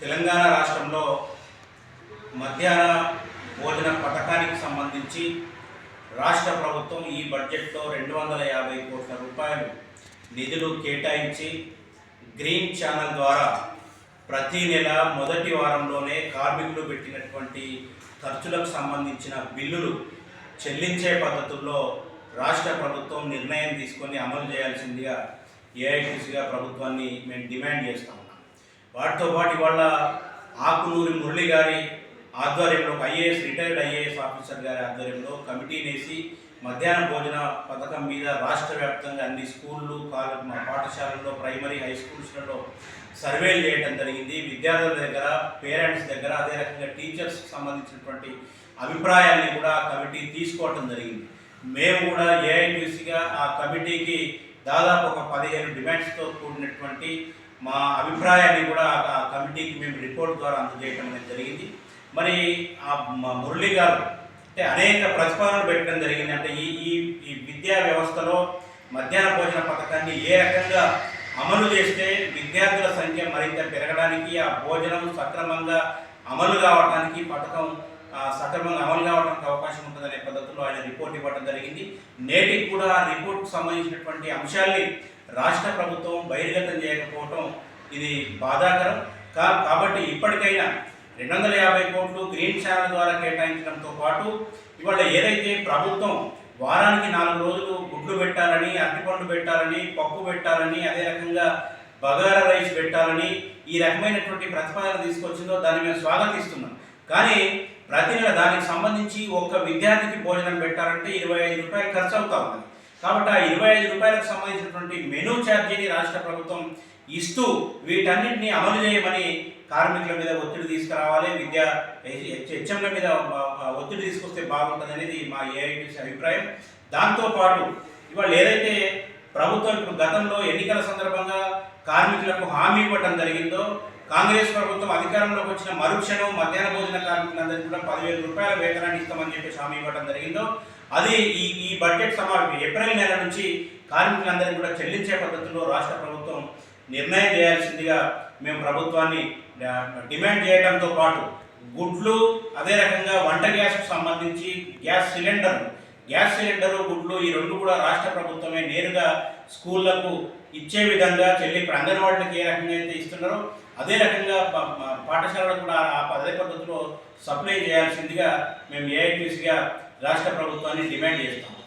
తెలంగాణ రాష్ట్రంలో మధ్యాహ్న భోజన పథకానికి సంబంధించి రాష్ట్ర ప్రభుత్వం ఈ బడ్జెట్లో రెండు వందల యాభై కోట్ల రూపాయలు నిధులు కేటాయించి గ్రీన్ ఛానల్ ద్వారా ప్రతి నెల మొదటి వారంలోనే కార్మికులు పెట్టినటువంటి ఖర్చులకు సంబంధించిన బిల్లులు చెల్లించే పద్ధతుల్లో రాష్ట్ర ప్రభుత్వం నిర్ణయం తీసుకొని అమలు చేయాల్సిందిగా ఏఐటీసీగా ప్రభుత్వాన్ని మేము డిమాండ్ చేస్తా. ఉన్నాం వాటితో పాటు ఇవాళ ఆకునూరి మురళి గారి ఆధ్వర్యంలో ఒక ఐఏఎస్ రిటైర్డ్ ఐఏఎస్ ఆఫీసర్ గారి ఆధ్వర్యంలో కమిటీని వేసి మధ్యాహ్న భోజన పథకం మీద రాష్ట్ర వ్యాప్తంగా అన్ని స్కూళ్ళు కాలేజ్ మా పాఠశాలల్లో ప్రైమరీ హై స్కూల్స్లలో సర్వేలు చేయడం జరిగింది. విద్యార్థుల దగ్గర పేరెంట్స్ దగ్గర అదే రకంగా టీచర్స్ సంబంధించినటువంటి అభిప్రాయాన్ని కూడా ఆ కమిటీ తీసుకోవటం జరిగింది. మేము కూడా ఏఐటీసీగా ఆ కమిటీకి దాదాపు ఒక పదిహేను డిమాండ్స్తో కూడినటువంటి మా అభిప్రాయాన్ని కూడా ఆ కమిటీకి మేము రిపోర్ట్ ద్వారా అందజేయడం అనేది జరిగింది. మరి ఆ మురళి గారు అంటే అనేక ప్రతిపాదనలు పెట్టడం జరిగింది. అంటే ఈ ఈ ఈ విద్యా వ్యవస్థలో మధ్యాహ్న భోజన పథకాన్ని ఏ రకంగా అమలు చేస్తే విద్యార్థుల సంఖ్య మరింత పెరగడానికి ఆ భోజనం సక్రమంగా అమలు కావడానికి పథకం సక్రమంగా అమలు కావడానికి అవకాశం ఉంటుంది. పద్ధతిలో ఆయన రిపోర్ట్ ఇవ్వడం జరిగింది. నేటికి కూడా ఆ రిపోర్ట్కు సంబంధించినటువంటి అంశాల్ని రాష్ట్ర ప్రభుత్వం బహిర్గతం చేయకపోవటం ఇది బాధాకరం. కా కాబట్టి ఇప్పటికైనా రెండు వందల యాభై కోట్లు గ్రీన్ ఛానల్ ద్వారా కేటాయించడంతో పాటు ఇవాళ ఏదైతే ప్రభుత్వం వారానికి నాలుగు రోజులు గుడ్లు పెట్టాలని అరటిపండు పెట్టాలని పప్పు పెట్టాలని అదే రకంగా బగారా రైస్ పెట్టాలని ఈ రకమైనటువంటి ప్రతిపాదన తీసుకొచ్చిందో దాన్ని మేము స్వాగతిస్తున్నాం. కానీ ప్రతి నెల దానికి సంబంధించి ఒక విద్యార్థికి భోజనం పెట్టాలంటే ఇరవై ఐదు రూపాయలు ఖర్చు అవుతా ఉంది. కాబట్టి ఆ ఇరవై ఐదు రూపాయలకు సంబంధించినటువంటి మెనూ ఛార్జీని రాష్ట్ర ప్రభుత్వం ఇస్తూ వీటన్నింటినీ అమలు చేయమని కార్మికుల మీద ఒత్తిడి తీసుకురావాలి విద్యా హెచ్ఎంల మీద ఒత్తిడి తీసుకొస్తే బాగుంటుంది అనేది మా ఏఐటీసీ అభిప్రాయం. దాంతోపాటు ఇవాళ ఏదైతే ప్రభుత్వం ఇప్పుడు గతంలో ఎన్నికల సందర్భంగా కార్మికులకు హామీ ఇవ్వడం జరిగిందో కాంగ్రెస్ ప్రభుత్వం అధికారంలోకి వచ్చిన మరుక్షణం మధ్యాహ్న భోజన కార్మికులందరికీ కూడా పదివేల రూపాయల వేతనాన్ని ఇస్తామని చెప్పేసి హామీ ఇవ్వడం జరిగిందో అది ఈ ఈ బడ్జెట్ సమావేశం ఏప్రిల్ నెల నుంచి కార్మికులందరికీ కూడా చెల్లించే పద్ధతిలో రాష్ట్ర ప్రభుత్వం నిర్ణయం చేయాల్సిందిగా మేము ప్రభుత్వాన్ని డిమాండ్ చేయడంతో పాటు గుడ్లు అదే రకంగా వంట గ్యాస్కు సంబంధించి గ్యాస్ సిలిండర్ గ్యాస్ సిలిండరు గుడ్లు ఈ రెండు కూడా రాష్ట్ర ప్రభుత్వమే నేరుగా స్కూళ్ళకు ఇచ్చే విధంగా చెల్లి ఇప్పుడు అంగన్వాడీలకు ఏ రకంగా అయితే ఇస్తున్నారో అదే రకంగా పాఠశాలలు కూడా ఆ అదే పద్ధతిలో సప్లై చేయాల్సిందిగా మేము ఏఐటీసీగా రాష్ట్ర ప్రభుత్వాన్ని డిమాండ్ చేస్తాము.